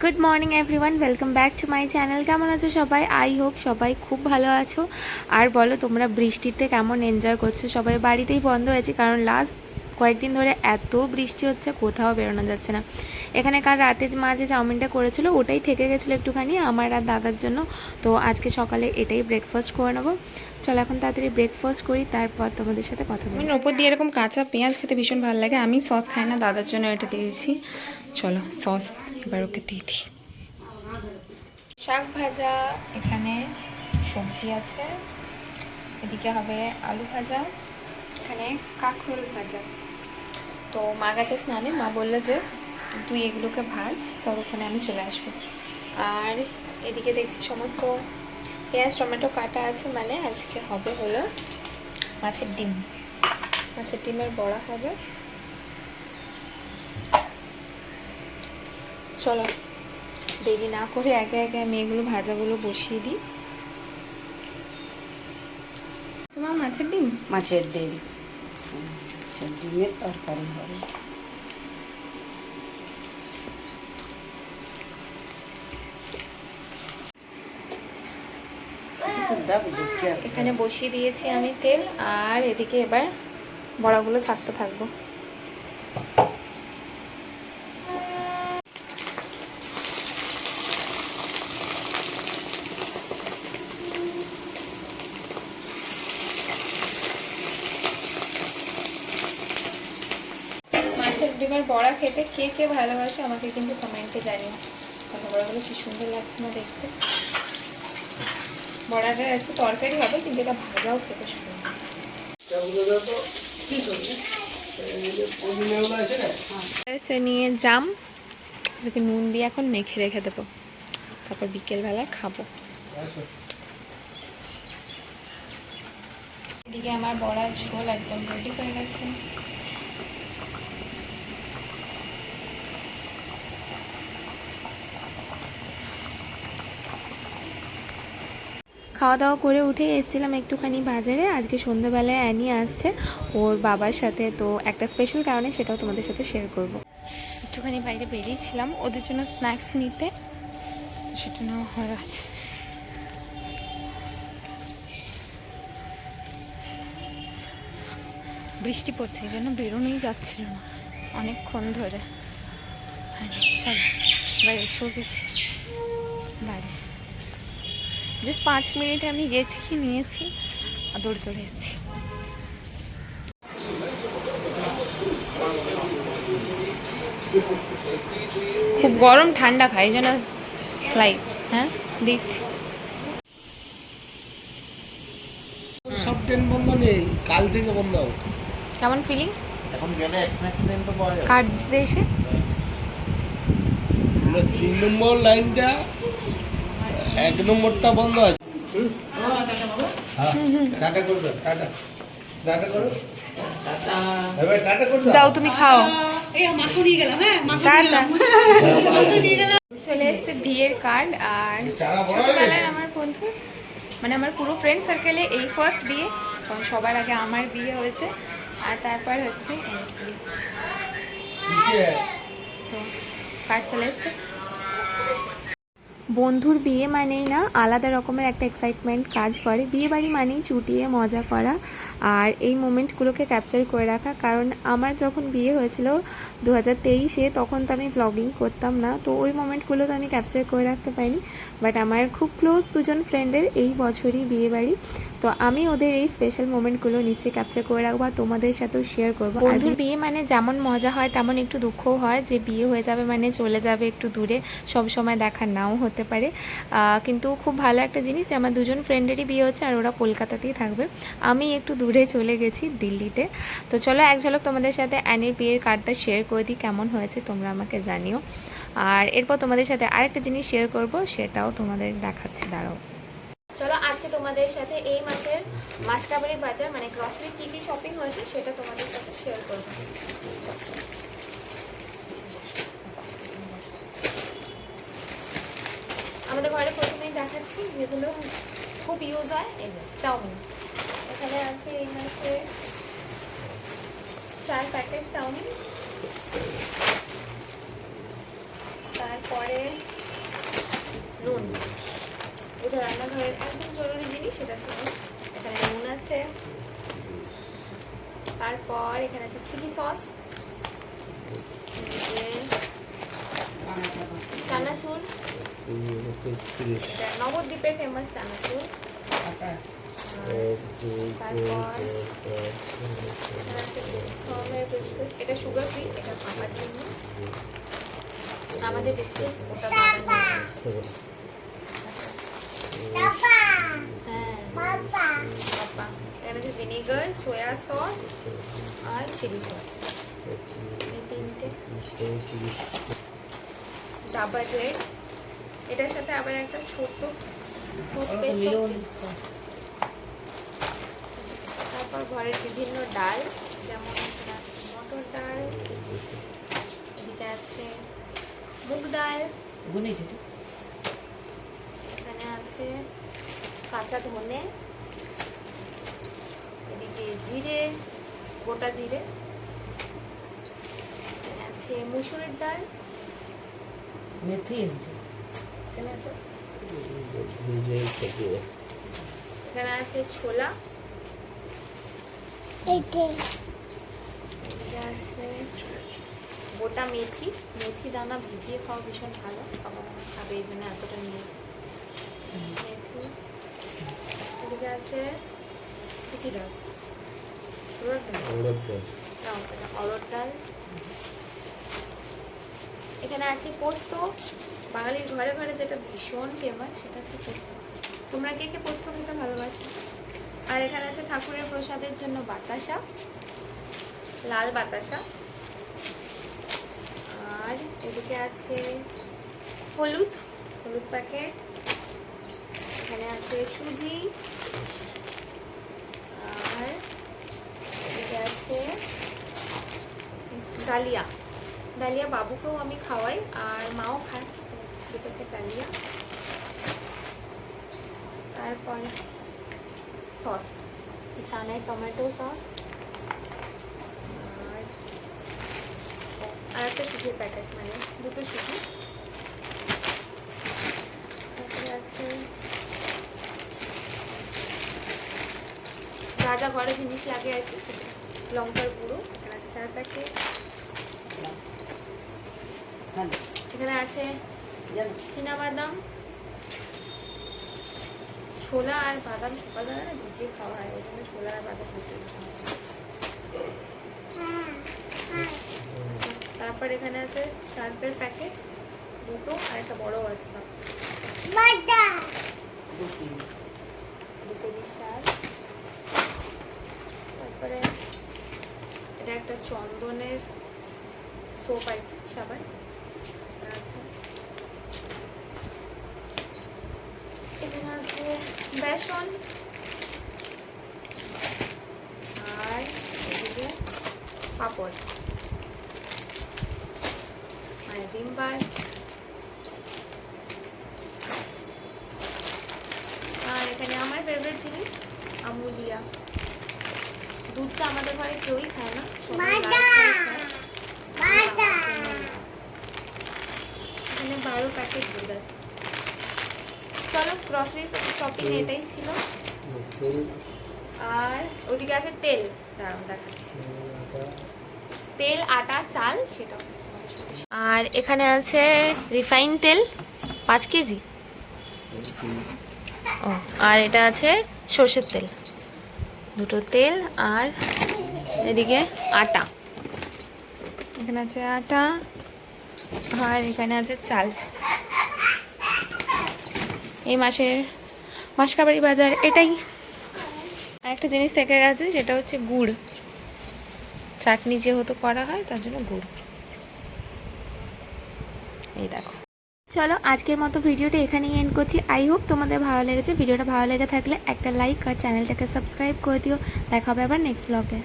Good morning everyone welcome back to my channel কেমন আছো সবাই? আই হোপ সবাই খুব ভালো আছো। আর বলো, তোমরা বৃষ্টিতে কেমন এনজয় করছ? সবাই বাড়িতেই বন্ধ হয়েছে, কারণ লাস্ট কয়েকদিন ধরে এত বৃষ্টি হচ্ছে, কোথাও বেরোনো যাচ্ছে না। এখানে কাল রাতে মা যে চাউমিনটা করেছিল, ওটাই থেকে গেছিল একটুখানি, আমার আর দাদার জন্য। তো আজকে সকালে এটাই ব্রেকফাস্ট করে নেব। চলো, এখন তাড়াতাড়ি ব্রেকফাস্ট করি, তারপর তোমাদের সাথে কথা বলি ওপর দিয়ে এরকম কাঁচা পেঁয়াজ খেতে ভীষণ ভালো লাগে, আমি সস খাই না, দাদার জন্য এটা দিয়েছি। চলো সস এবার ওকে দিয়ে দিই। শাক ভাজা এখানে সবজি আছে। এদিকে হবে আলু ভাজা, এখানে কাঁকরোল ভাজা। তো মা গেছে স্নানে, মা বলল যে, তুই এগুলোকে ভাজ, ততক্ষণে আমি চলে আসব। আর এদিকে দেখছি সমস্ত পেঁয়াজ, টমেটো কাটা আছে মানে আজকে হবে হলো মাছের ডিম। মাছের ডিমের বড়া হবে। চলো দেরি না করে একে একে আমি এগুলো ভাজাগুলো বসিয়ে দিই। তোমার মাছের ডিম? মাছের ডিম। মাছের ডিমের তরকারি হবে। এখানে বসিয়ে দিয়েছি আমি তেল আর এদিকে এবার বড়াগুলো ছাড়তে থাকব মাছের বড়া খেতে কে কে ভালোবাসে আমাকে কিন্তু কমেন্টে জানিও। কারণ বড়াগুলো কি সুন্দর লাগছে না দেখতে। বড়াটা আজকে তরকারি হবে কিন্তু এটা ভাজাও খেতে সুন্দর। সে নিয়ে জাম এটাকে নুন দিয়ে এখন মেখে রেখে দেবো। তারপর বিকেলবেলা খাব। এদিকে আমার বড়ার ঝোল একদম রেডি হয়ে গেছে। খাওয়া দাওয়া করে উঠে এসেছিলাম একটুখানি বাজারে। আজকে সন্ধ্যাবেলায় অ্যানি আসছে, ওর বাবার সাথে। তো একটা স্পেশাল কারণে সেটাও তোমাদের সাথে শেয়ার করব। একটুখানি বাইরে বেরিয়েছিলাম, ওদের জন্য স্ন্যাক্স নিতে। সেটা নেওয়া হয়ে আছে বৃষ্টি পড়ছে, এই জন্য বেরোনোই যাচ্ছিল না। অনেকক্ষণ ধরে। চলো, বাইরে এসেও গেছি। বাড়ি জাস্ট পাঁচ মিনিটে আমি গেছি নিয়েছি আর দৌড়ে দৌড়ে এসেছি। খুব গরম ঠান্ডা খাই যেন স্লাইস হ্যাঁ দিচ্ছি। সব ট্রেন বন্ধ নেই কাল থেকে বন্ধ কেমন ফিলিং এখন গেলে একটা ট্রেন তো পাওয়া যাবে। কার্ড দিতে এসে তিন নম্বর লাইনটা এক নম্বরটা বন্ধ আছে। হ্যাঁ, যাও তুমি খাও। চলে এসছে বিয়ের কার্ড আর ছোটবেলার আমার বন্ধু মানে আমার পুরো ফ্রেন্ড সার্কেলে এই ফার্স্ট বিয়ে কারণ সবার আগে আমার বিয়ে হয়েছে আর তারপর হচ্ছে তো কার্ড চলে এসছে। বন্ধুর বিয়ে মানেই না আলাদা রকমের একটা এক্সাইটমেন্ট কাজ করে। বিয়ে বাড়ি মানেই চুটিয়ে মজা করা আর এই মোমেন্টগুলোকে ক্যাপচার করে রাখা। কারণ আমার যখন বিয়ে হয়েছিল দু হাজার তেইশে তখন তো আমি ব্লগিং করতাম না। তো ওই মোমেন্টগুলো তো আমি ক্যাপচার করে রাখতে পারিনি। বাট আমার খুব ক্লোজ দুজন ফ্রেন্ডের এই বছরই বিয়ে বাড়ি তো আমি ওদের এই স্পেশাল মোমেন্টগুলো নিশ্চয়ই ক্যাপচার করে রাখব আর তোমাদের সাথেও শেয়ার করব। বন্ধুর বিয়ে মানে যেমন মজা হয় তেমন একটু দুঃখও হয়। যে বিয়ে হয়ে যাবে মানে চলে যাবে একটু দূরে। সব সময় দেখা নাও হতে পারে। আহ, কিন্তু খুব ভালো একটা জিনিস আমার দুজন ফ্রেন্ডেরই বিয়ে হচ্ছে আর ওরা কলকাতাতেই থাকবে। আমি একটু দূরে চলে গেছি দিল্লিতে। তো চলো এক ঝলক তোমাদের সাথে অ্যানির বিয়ের কার্ডটা শেয়ার করে দিই কেমন হয়েছে তোমরা আমাকে জানিও। আর এরপর তোমাদের সাথে আরেকটা জিনিস শেয়ার করব সেটাও তোমাদের দেখাচ্ছি দাঁড়াও। চলো আজকে তোমাদের সাথে এই মাসের মাসকাবারি বাজার মানে গ্রসারি কী কী শপিং হয়েছে সেটা তোমাদের সাথে শেয়ার করব। আমাদের ঘরে প্রথমেই দেখাচ্ছি যেগুলো খুব ইউজ হয়। এই যে চাউমিন। এখানে আছে এই মাসে চার প্যাকেট চাউমিন। তারপরে নুন। এটা রান্নাঘরের একদম জরুরি জিনিস, সেটা ছিল। এখানে নুন আছে। তারপর এখানে আছে চিলি সস। চানাচুর। এটা নবদ্বীপের ফেমাস চানাচুর। এটা সুগার ফ্রি এটা খাবার জন্য। আমাদের বিস্কুট ওটা ভিনেগার সোয়া সস আর চিলি সস ডাবার রেড এটার সাথে আবার একটা ছোট টুথপেস্ট তারপর ঘরের বিভিন্ন ডাল যেমন এখানে আছে মটর ডাল এদিকে আছে মুগ ডাল এখানে আছে কাঁচা ধনে এদিকে জিরে গোটা জিরে আছে মুসুরের ডাল। মেথি এখানে আছে? এখানে আছে ছোলা। এদিকে আছে গোটা মেথি। মেথি দানা ভিজিয়ে খাওয়া ভীষণ ভালো। মা খাবে এই জন্য এতটা নিয়ে মেথি। এদিকে আছে ছোলার ডাল। অরড় ডাল। এখানে আছে পোস্ত। বাঙালির ঘরে ঘরে যেটা ভীষণ ফেমাস সেটা হচ্ছে পোস্ত তোমরা কে কে পোস্ত খেতে ভালোবাসো? আর এখানে আছে ঠাকুরের প্রসাদের জন্য বাতাসা, লাল বাতাসা। আর এদিকে আছে হলুদ হলুদ প্যাকেট এখানে আছে সুজি। আর এদিকে আছে ডালিয়া। ডালিয়া বাবুকেও আমি খাওয়াই আর মাও খায় দু প্যাকেট ডালিয়া তারপরে সস কিষানের টমেটো সস। আর আর একটা সুজির প্যাকেট মানে দুটো সুজি। তারপরে আছে যা যা ঘরে জিনিস লাগে আর কি লঙ্কার গুঁড়ো এখানে আছে চার প্যাকেট এখানে আছে বাদাম ছোলা আর বাদাম সকালবেলা না ভিজিয়ে খাওয়া হয় জন্য ছোলা আর বাদাম ভিজিয়ে তারপর এখানে আছে শার্পের প্যাকেট, দুটো আর একটা বড় আছে দু কেজি শার্প। তারপরে এটা একটা চন্দনের সোপ আর সাবান। আছে এখানে আছে বেসন। আর এদিকে পাপড়। আর ডিম্বার আর এখানে আমার ফেভারিট জিনিস আমুলিয়া। দুধ চা আমাদের ঘরে কেউই খায় না। এখানে বারো প্যাকেট দুধ আছে। চলো গ্রসারি শপিং এটাই ছিল। আর ওদিকে আছে তেল। দাঁড়াও দেখাচ্ছি। তেল আটা চাল share- আর এখানে আছে রিফাইন তেল পাঁচ কেজি। ও আর এটা আছে সর্ষের তেল। দুটো তেল আর এদিকে আটা। এখানে আছে আটা আর এখানে আছে চাল। এই মাসের মাসকাবাড়ি বাজার, এটাই। আর একটা জিনিস থেকে গেছে, সেটা হচ্ছে গুড়। চাটনি যেহেতু করা হয়, তার জন্য গুড়। এই দেখো। চলো, আজকের মতো ভিডিওটা এখানেই এন্ড করছি। আই হোপ তোমাদের ভালো লেগেছে। ভিডিওটা ভালো লেগে থাকলে একটা লাইক আর চ্যানেলটাকে সাবস্ক্রাইব করে দিও। দেখা হবে আবার নেক্সট ব্লগে